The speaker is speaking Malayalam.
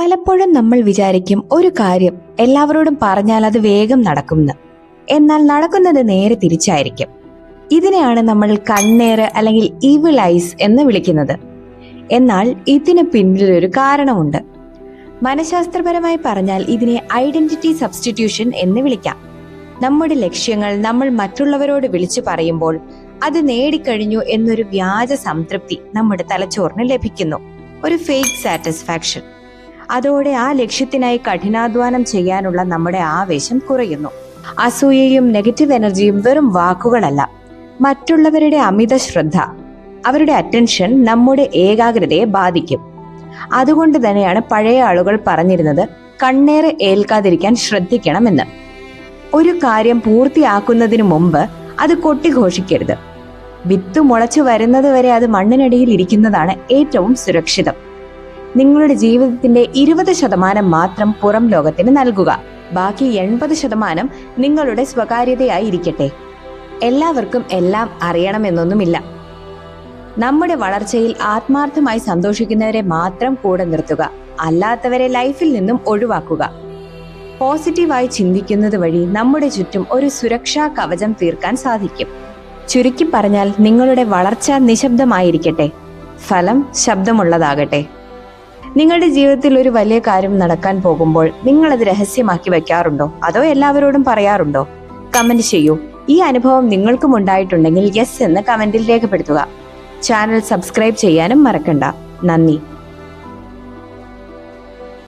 പലപ്പോഴും നമ്മൾ വിചാരിക്കും ഒരു കാര്യം എല്ലാവരോടും പറഞ്ഞാൽ അത് വേഗം നടക്കുമെന്ന്. എന്നാൽ നടക്കുന്നത് നേരെ തിരിച്ചായിരിക്കും. ഇതിനെയാണ് നമ്മൾ കണ്ണേറ് അല്ലെങ്കിൽ ഈവിൾ ഐസ് എന്ന് വിളിക്കുന്നത്. എന്നാൽ ഇതിന് പിന്നിലൊരു കാരണമുണ്ട്. മനഃശാസ്ത്രപരമായി പറഞ്ഞാൽ ഇതിനെ ഐഡന്റിറ്റി സബ്സ്റ്റിറ്റ്യൂഷൻ എന്ന് വിളിക്കാം. നമ്മുടെ ലക്ഷ്യങ്ങൾ നമ്മൾ മറ്റുള്ളവരോട് വിളിച്ചു പറയുമ്പോൾ അത് നേടിക്കഴിഞ്ഞു എന്നൊരു വ്യാജ സംതൃപ്തി നമ്മുടെ തലച്ചോറിന് ലഭിക്കുന്നു. ഒരു ഫേക്ക് സാറ്റിസ്ഫാക്ഷൻ അതോടെ ആ ലക്ഷ്യത്തിനായി കഠിനാധ്വാനം ചെയ്യാനുള്ള നമ്മുടെ ആവേശം കുറയുന്നു. അസൂയയും നെഗറ്റീവ് എനർജിയും വെറും വാക്കുകളല്ല. മറ്റുള്ളവരുടെ അമിത ശ്രദ്ധ അവരുടെ അറ്റൻഷൻ നമ്മുടെ ഏകാഗ്രതയെ ബാധിക്കും. അതുകൊണ്ട് തന്നെയാണ് പഴയ ആളുകൾ പറഞ്ഞിരുന്നത് കണ്ണേറെ ഏൽക്കാതിരിക്കാൻ ശ്രദ്ധിക്കണമെന്ന്. ഒരു കാര്യം പൂർത്തിയാക്കുന്നതിന് മുമ്പ് അത് കൊട്ടിഘോഷിക്കരുത്. വിത്ത് മുളച്ചു വരുന്നത് വരെ അത് മണ്ണിനടിയിൽ ഇരിക്കുന്നതാണ് ഏറ്റവും സുരക്ഷിതം. നിങ്ങളുടെ ജീവിതത്തിന്റെ ഇരുപത് ശതമാനം മാത്രം പുറം ലോകത്തിന് നൽകുക. ബാക്കി എൺപത് ശതമാനം നിങ്ങളുടെ സ്വകാര്യതയായിരിക്കട്ടെ. എല്ലാവർക്കും എല്ലാം അറിയണമെന്നൊന്നുമില്ല. നമ്മുടെ വളർച്ചയിൽ ആത്മാർത്ഥമായി സന്തോഷിക്കുന്നവരെ മാത്രം കൂടെ നിർത്തുക. അല്ലാത്തവരെ ലൈഫിൽ നിന്നും ഒഴിവാക്കുക. പോസിറ്റീവായി ചിന്തിക്കുന്നത് വഴി നമ്മുടെ ചുറ്റും ഒരു സുരക്ഷാ കവചം തീർക്കാൻ സാധിക്കും. ചുരുക്കി പറഞ്ഞാൽ നിങ്ങളുടെ വളർച്ച നിശബ്ദമായിരിക്കട്ടെ. ഫലം ശബ്ദമുള്ളതാകട്ടെ. നിങ്ങളുടെ ജീവിതത്തിൽ ഒരു വലിയ കാര്യം നടക്കാൻ പോകുമ്പോൾ നിങ്ങൾ അത് രഹസ്യമാക്കി വെക്കാറുണ്ടോ അതോ എല്ലാവരോടും പറയാറുണ്ടോ? കമന്റ് ചെയ്യൂ. ഈ അനുഭവം നിങ്ങൾക്കും ഉണ്ടായിട്ടുണ്ടെങ്കിൽ യെസ് എന്ന് കമന്റിൽ രേഖപ്പെടുത്തുക. ചാനൽ സബ്സ്ക്രൈബ് ചെയ്യാനും മറക്കണ്ട. നന്ദി.